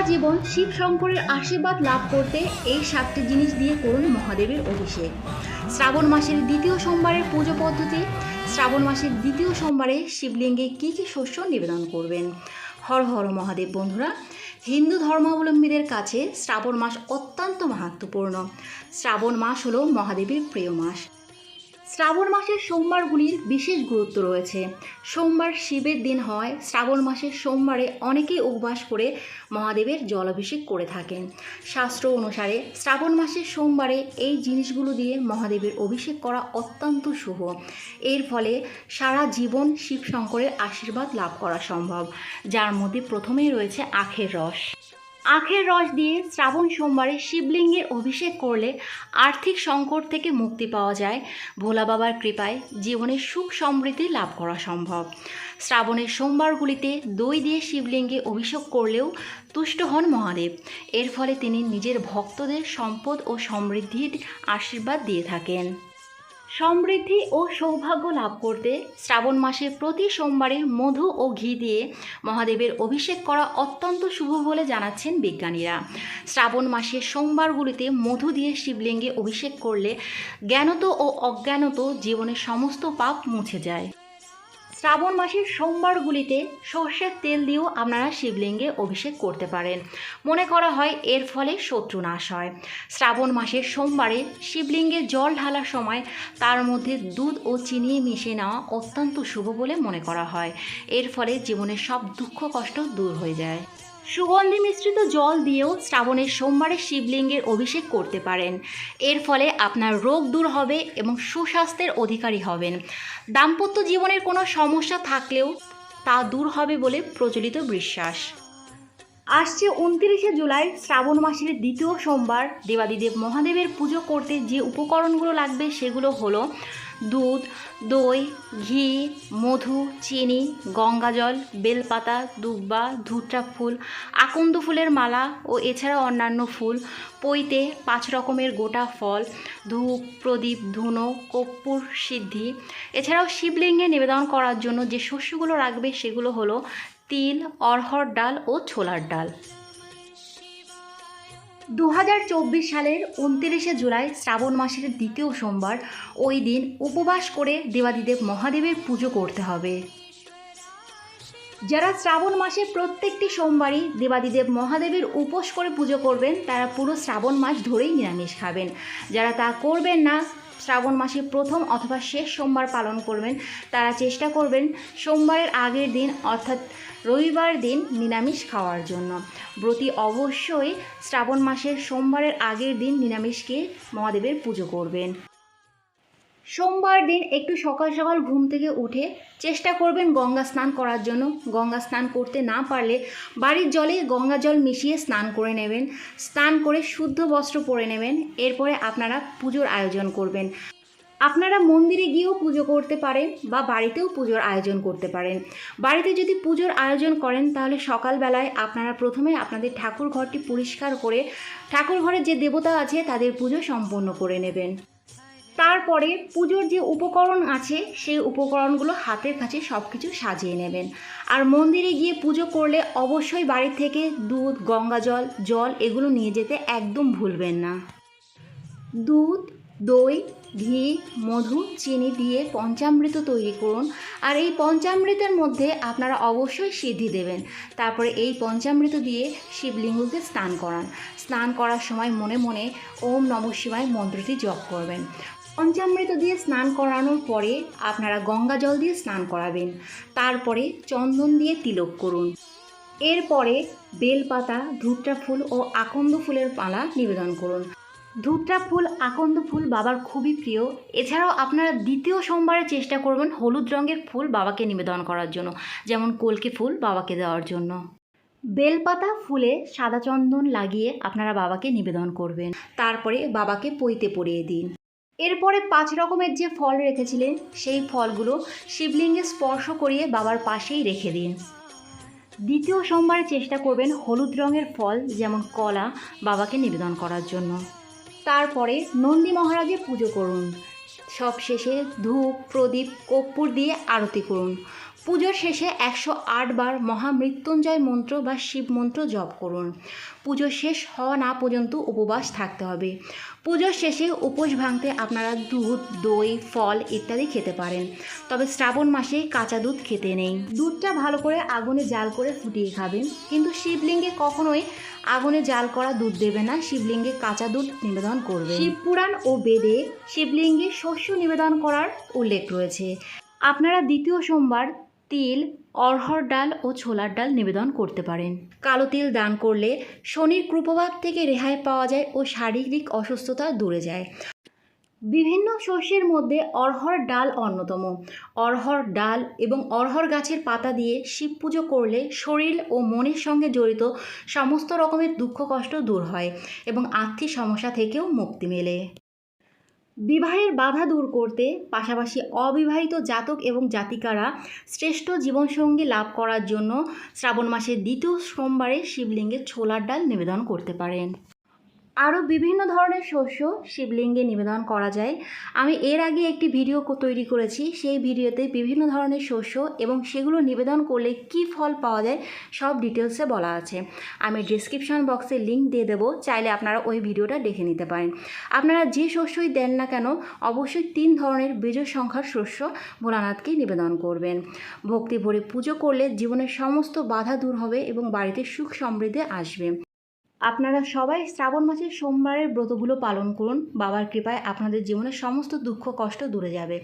সারা জীবন শিব শঙ্করের আশীর্বাদ লাভ করতে এই সাতটি জিনিস দিয়ে করুন মহাদেবের অভিষেক। শ্রাবণ মাসের দ্বিতীয় সোমবারের পুজো পদ্ধতি। শ্রাবণ মাসের দ্বিতীয় সোমবারে শিবলিঙ্গে কী কী শস্য নিবেদন করবেন? হর হর মহাদেব বন্ধুরা, হিন্দু ধর্মাবলম্বীদের কাছে শ্রাবণ মাস অত্যন্ত মাহাত্মপূর্ণ শ্রাবণ মাস হলো মহাদেবের প্রিয় মাস। শ্রাবণ মাসের সোমবারগুলির বিশেষ গুরুত্ব রয়েছে। সোমবার শিবের দিন হয়। শ্রাবণ মাসের সোমবারে অনেকেই উপবাস করে মহাদেবের জলাভিষেক করে থাকেন। শাস্ত্র অনুসারে শ্রাবণ মাসের সোমবারে এই জিনিসগুলো দিয়ে মহাদেবের অভিষেক করা অত্যন্ত শুভ। এর ফলে সারা জীবন শিব শঙ্করের আশীর্বাদ লাভ করা সম্ভব, যার মধ্যে প্রথমেই রয়েছে আখের রস। আখের রস দিয়ে শ্রাবণ সোমবারে শিবলিঙ্গের অভিষেক করলে আর্থিক সংকট থেকে মুক্তি পাওয়া যায়। ভোলা বাবার কৃপায় জীবনে সুখ সমৃদ্ধি লাভ করা সম্ভব। শ্রাবণের সোমবারগুলিতে দই দিয়ে শিবলিঙ্গে অভিষেক করলেও তুষ্ট হন মহাদেব। এর ফলে তিনি নিজের ভক্তদের সম্পদ ও সমৃদ্ধির আশীর্বাদ দিয়ে থাকেন। সমৃদ্ধি ও সৌভাগ্য লাভ করতে শ্রাবণ মাসে প্রতি সোমবারে মধু ও ঘি দিয়ে মহাদেবের অভিষেক করা অত্যন্ত শুভ বলে জানাচ্ছেন বিজ্ঞানীরা। শ্রাবণ মাসের সোমবারগুলিতে মধু দিয়ে শিবলিঙ্গে অভিষেক করলে জ্ঞানত ও অজ্ঞানত জীবনের সমস্ত পাপ মুছে যায়। শ্রাবণ মাসের সোমবারগুলিতে সর্ষের তেল দিয়েও আপনারা শিবলিঙ্গে অভিষেক করতে পারেন। মনে করা হয় এর ফলে শত্রু নাশ হয়। শ্রাবণ মাসের সোমবারে শিবলিঙ্গে জল ঢালার সময় তার মধ্যে দুধ ও চিনি মিশিয়ে নেওয়া অত্যন্ত শুভ বলে মনে করা হয়। এর ফলে জীবনের সব দুঃখ কষ্ট দূর হয়ে যায়। সুগন্ধি মিশ্রিত জল দিয়েও শ্রাবণের সোমবারে শিবলিঙ্গের অভিষেক করতে পারেন। এর ফলে আপনার রোগ দূর হবে এবং সুস্বাস্থ্যের অধিকারী হবেন। দাম্পত্য জীবনের কোনো সমস্যা থাকলেও তা দূর হবে বলে প্রচলিত বিশ্বাস। আসছে উনত্রিশে জুলাই, শ্রাবণ মাসের দ্বিতীয় সোমবার। দেবাদিদেব মহাদেবের পুজো করতে যে উপকরণগুলো লাগবে সেগুলো হলো দুধ, দই, ঘি, মধু, চিনি, গঙ্গাজল, বেলপাতা, দুব্বা ধুট্রা ফুল, আকন্দ ফুলের মালা ও এছাড়া অন্যান্য ফুল পইতে পাঁচ রকমের গোটা ফল, ধূপ, প্রদীপ, ধুনো, কর্পূর, সিদ্ধি। এছাড়াও শিবলিঙ্গে নিবেদন করার জন্য যে শস্যগুলো রাখবে সেগুলো হলো তিল অরহর ডাল ও ছোলার ডাল। দু হাজার চব্বিশ সালের উনত্রিশে জুলাই শ্রাবণ মাসের দ্বিতীয় সোমবার ওই দিন উপবাস করে দেবাদিদেব মহাদেবের পুজো করতে হবে। যারা শ্রাবণ মাসে প্রত্যেকটি সোমবারই দেবাদিদেব মহাদেবের উপোস করে পুজো করবেন, তারা পুরো শ্রাবণ মাস ধরেই নিরামিষ খাবেন। যারা তা করবেন না শ্রাবণ মাসের প্রথম অথবা শেষ সোমবার পালন করবেন। তারা চেষ্টা করবেন সোমবারের আগের দিন অর্থাৎ রবিবার দিন নিরামিষ খাওয়ার জন্য। ব্রতী অবশ্যই শ্রাবণ মাসের সোমবারের আগের দিন নিরামিষকে মহাদেবের পুজো করবেন। সোমবার দিন একটু সকাল সকাল ঘুম থেকে উঠে চেষ্টা করবেন গঙ্গা স্নান করার জন্য। গঙ্গা স্নান করতে না পারলে বাড়ির জলে গঙ্গা জল মিশিয়ে স্নান করে নেবেন। স্নান করে শুদ্ধ বস্ত্র পরে নেবেন। এরপরে আপনারা পুজোর আয়োজন করবেন। আপনারা মন্দিরে গিয়েও পুজো করতে পারেন বা বাড়িতেও পুজোর আয়োজন করতে পারেন। বাড়িতে যদি পুজোর আয়োজন করেন তাহলে সকালবেলায় আপনারা প্রথমে আপনাদের ঠাকুর ঘরটি পরিষ্কার করে ঠাকুর ঘরের যে দেবতা আছে তাদের পুজো সম্পন্ন করে নেবেন। তারপরে পুজোর যে উপকরণ আছে, সেই উপকরণগুলো হাতের কাছে সব কিছু সাজিয়ে নেবেন। আর মন্দিরে গিয়ে পুজো করলে অবশ্যই বাড়ি থেকে দুধ, গঙ্গা জল জল এগুলো নিয়ে যেতে একদম ভুলবেন না। দুধ, দই, ঘি, মধু, চিনি দিয়ে পঞ্চামৃত তৈরি করুন। আর এই পঞ্চামৃতের মধ্যে আপনারা অবশ্যই সিদ্ধি দেবেন। তারপরে এই পঞ্চামৃত দিয়ে শিবলিঙ্গকে স্নান করান। স্নান করার সময় মনে মনে ওম নম শিবায় মন্ত্রটি জপ করবেন। পঞ্চামৃত দিয়ে স্নান করানোর পরে আপনারা গঙ্গা জল দিয়ে স্নান করাবেন। তারপরে চন্দন দিয়ে তিলক করুন। এরপরে বেলপাতা ধুট্রা ফুল ও আকন্দ ফুলের মালা নিবেদন করুন। ধুতরা ফুল আকন্দ ফুল বাবার খুবই প্রিয়। এছাড়াও আপনারা দ্বিতীয় সোমবারে চেষ্টা করবেন হলুদ রঙের ফুল বাবাকে নিবেদন করার জন্য, যেমন কলকে ফুল বাবাকে দেওয়ার জন্য। বেলপাতা ফুলে সাদা চন্দন লাগিয়ে আপনারা বাবাকে নিবেদন করবেন। তারপরে বাবাকে পইতে পরিয়ে দিন। এরপরে পাঁচ রকমের যে ফল রেখেছিলেন, সেই ফলগুলো শিবলিঙ্গে স্পর্শ করিয়ে বাবার পাশেই রেখে দিন। দ্বিতীয় সোমবারে চেষ্টা করবেন হলুদ রঙের ফল, যেমন কলা, বাবাকে নিবেদন করার জন্য। তারপরে নন্দী মহারাজে পুজো করুন। সব শেষে ধূপ, প্রদীপ, কর্পূর দিয়ে আরতি করুন। পুজোর শেষে একশো আট বার মহামৃত্যুঞ্জয় মন্ত্র বা শিব মন্ত্র জপ করুন। পুজো শেষ হওয়া না পর্যন্ত উপবাস থাকতে হবে। পুজোর শেষে উপোস ভাঙতে আপনারা দুধ, দই, ফল ইত্যাদি খেতে পারেন। তবে শ্রাবণ মাসে কাঁচা দুধ খেতে নেই। দুধটা ভালো করে আগুনে জাল করে ফুটিয়ে খাবেন। কিন্তু শিবলিঙ্গে কখনোই আগুনে জাল করা দুধ দেবে না। শিবলিঙ্গে কাঁচা দুধ নিবেদন করবে শিবপুরাণ ও বেদে শিবলিঙ্গে শস্য নিবেদন করার উল্লেখ রয়েছে। আপনারা দ্বিতীয় সোমবার তিল অরহর ডাল ও ছোলার ডাল নিবেদন করতে পারেন। কালো তিল দান করলে শনির কুপ্রভাব থেকে রেহাই পাওয়া যায় ও শারীরিক অসুস্থতা দূরে যায়। বিভিন্ন শস্যের মধ্যে অরহর ডাল অন্যতম। অরহর ডাল এবং অরহর গাছের পাতা দিয়ে শিব পুজো করলে শরীর ও মনের সঙ্গে জড়িত সমস্ত রকমের দুঃখ কষ্ট দূর হয় এবং আর্থিক সমস্যা থেকেও মুক্তি মেলে। বিবাহের বাধা দূর করতে পাশাপাশি অবিবাহিত জাতক এবং জাতিকারা শ্রেষ্ঠ জীবনসঙ্গী লাভ করার জন্য শ্রাবণ মাসের দ্বিতীয় সোমবারে শিবলিঙ্গের ছোলার ডাল নিবেদন করতে পারেন। আরও বিভিন্ন ধরনের শস্য শিবলিঙ্গে নিবেদন করা যায়। আমি এর আগে একটি ভিডিও তৈরি করেছি। সেই ভিডিওতে বিভিন্ন ধরনের শস্য এবং সেগুলো নিবেদন করলে কি ফল পাওয়া যায় সব ডিটেলসে বলা আছে। আমি ডিসক্রিপশন বক্সে লিঙ্ক দিয়ে দেবো। চাইলে আপনারা ওই ভিডিওটা দেখে নিতে পারেন। আপনারা যে শস্যই দেন না কেন, অবশ্যই তিন ধরনের বীজ সংখ্যার শস্য ভোলানাথকে নিবেদন করবেন। ভক্তি ভরে পুজো করলে জীবনের সমস্ত বাধা দূর হবে এবং বাড়িতে সুখ সমৃদ্ধি আসবে। আপনারা সবাই শ্রাবণ মাসের সোমবারের ব্রতগুলো পালন করুন। বাবার কৃপায় আপনাদের জীবনের সমস্ত দুঃখ, কষ্ট দূরে যাবে।